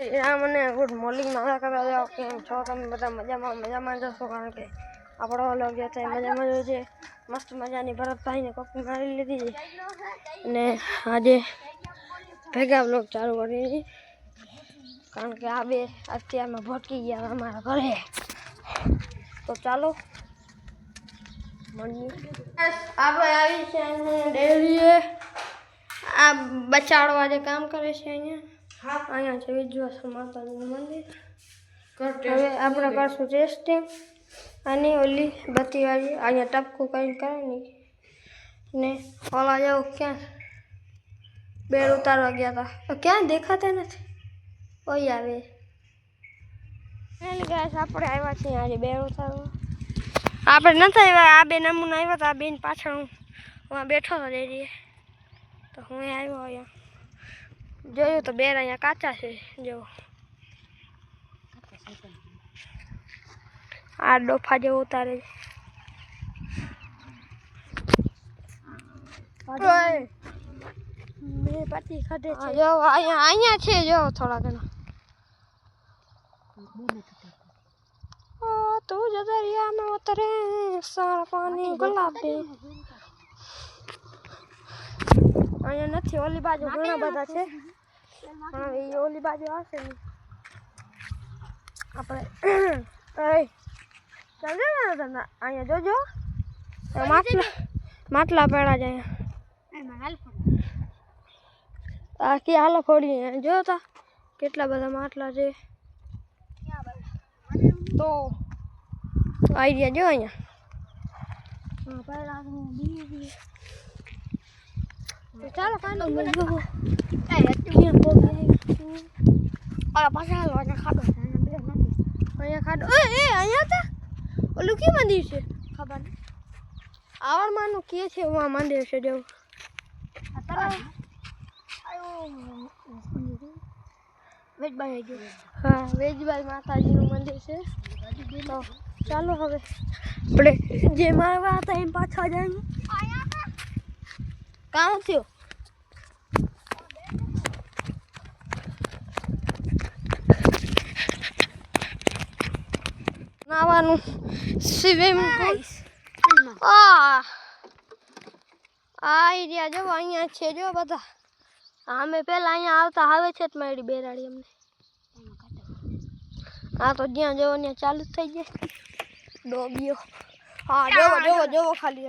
આ મને good morning મારા કરવા જાઓ કેમ છો? તમે બધા મજામાં મજામાં જશો કારણ કે આપણો અલગ જે થાય મજામાં જ છે. મસ્ત મજાની ભરતભાઈને કોપી મારી લીધી અને આજે ભેગા બ્લોગ ચાલુ કરી કારણ કે આ બે અત્યારમાં ભટકી ગયા અમારા ઘરે. તો ચાલો, મળીએ. આવી છે ડેલીએ આ બચાડવા આજે કામ કરે છે અહીંયા. અહીંયા છે વિજ્વાસા માતાજીનું મંદિર. હવે આપણે કરશું ટેસ્ટિંગ અને ઓલી બત્તીવાળી અહીંયા ટપકું કંઈ કરે નહીં ને ઓલા જેવું ક્યાં? બેડ ઉતારવા ગયા હતા તો ક્યાં દેખાતા નથી? ઓય આવે. આપણે આવ્યા છીએ આજે બેડ ઉતારવા. આપણે નથી આવ્યા. આ બે નમૂના આવ્યા હતા આ બેન પાછળ હું. હું બેઠો હતો ડેરીએ. તો હું આવ્યો અહીંયા. જોયું તો બેર અહીંયા કાચા છે જો આ ડોફા જેવો ઉતારે છે ઓય. જો અહીંયા અહીંયા છે જો થોડા ઘણા ઓ તું જ દરિયામાં ઉતરે સારા પાણી ગુલાબી અહીંયા નથી ઓલી બાજુ ઘણા બધા છે. પણ હવે ઈ ઓલી બાજુ આવશે ને. આપણે ચાલજો ને તમે? અહીંયા જોજો. માટલા માટલા પેડા જ અહીંયા. આખી હાલો ફોડી. જોયો તા કેટલા બધા માટલા છે. તો આઈડિયા જો અહીંયા? તો ચાલો કાંડો મળજો ઓલા પાછા હાલો અહીંયા ખાડો છે. અહીંયા ખાડો એ એ અહીંયા તા ઓલું કયું મંદિર છે? ખબર નહીં. આવડમાંનું કે છે ઉમાં મંદિર છે જેવું હા. વેજબાઈ માતાજીનું મંદિર છે. ચાલો હવે. આપણે જે મારવા હતા એમ પાછા જઈએ. કામ થયો. નાવાનું સ્વિમિંગ પુલ આ એરિયા જો અહીંયા છે જો બધા. અમે પેલા અહીંયા આવતા આવે છે જ મારી બેરાડી અમને. હા તો જ્યાં જવો ત્યાં ચાલુ થઈ જાય. ડોબીઓ. હા જોવો જોવો જોવો ખાલી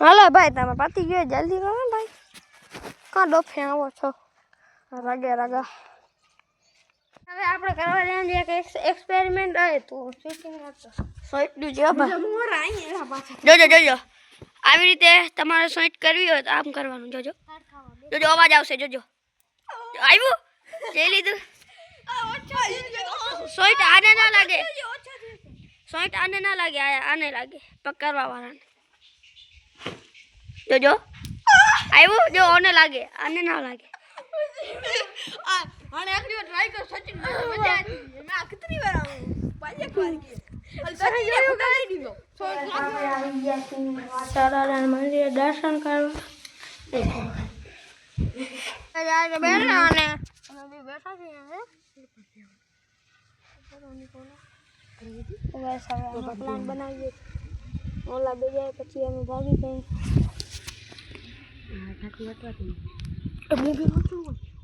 હાલો ભાઈ તમે પતી ગયો જલ્દી કરો ભાઈ. કાં ડોફે આવો છો? રાગે રાગા. હવે આપણે કરવા જઈએ એક એક્સપેરિમેન્ટ આવે તું સ્વિચિંગ કરતો. સોઈટનું જો ભાઈ જોજો જોજો આવી રીતે તમારે સોઈટ કરવી હોય તો આમ કરવાનું. જોજો જોજો અવાજ આવશે જોજો આવ્યું? જે લીધું. સોઈટ આને ના લાગે. સોઈટ આને ના લાગે આને લાગે. પકડવા વાળાને. જોજો આવ્યું? જો ઓને લાગે. આને ના લાગે. આને એકલી વાર ટ્રાય કર સચિન મજા આવી મેં આ કેટલી વાર આવું? પાંચ એક વાર મંદિરે દર્શન કરવા. બેઠા અને અમે બી બેઠા છીએ હવે. બસ હવે અમે પ્લાન બનાવીએ. ઓલા બે પછી અમે ભાગી ગઈ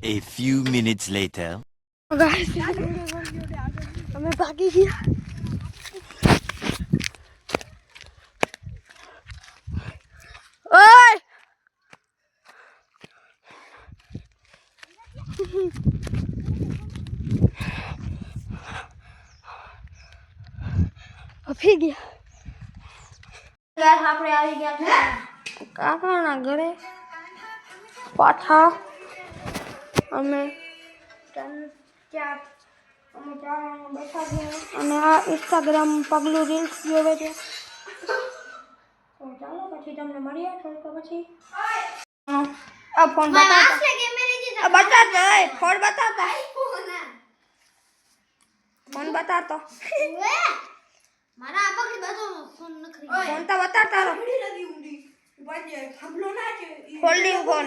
A few minutes later. અમે ભાગી ગયા. ઓય! અફી ગયા. આપણે આવી ગયા કાકાના ઘરે? બેઠા છીએ. અને આ ઇન્સ્ટાગ્રામ પગલું રીલ્સ જોવે છે. તો ચાલો પછી તમને મળીએ થોડીક પછી. આ ફોન બતાવતા. આ બતાવતો ફોન બતાવતો. ફોન બતાવતો. મારા ફોન નખરી ફોન તો બતાવતા રહો. ફોન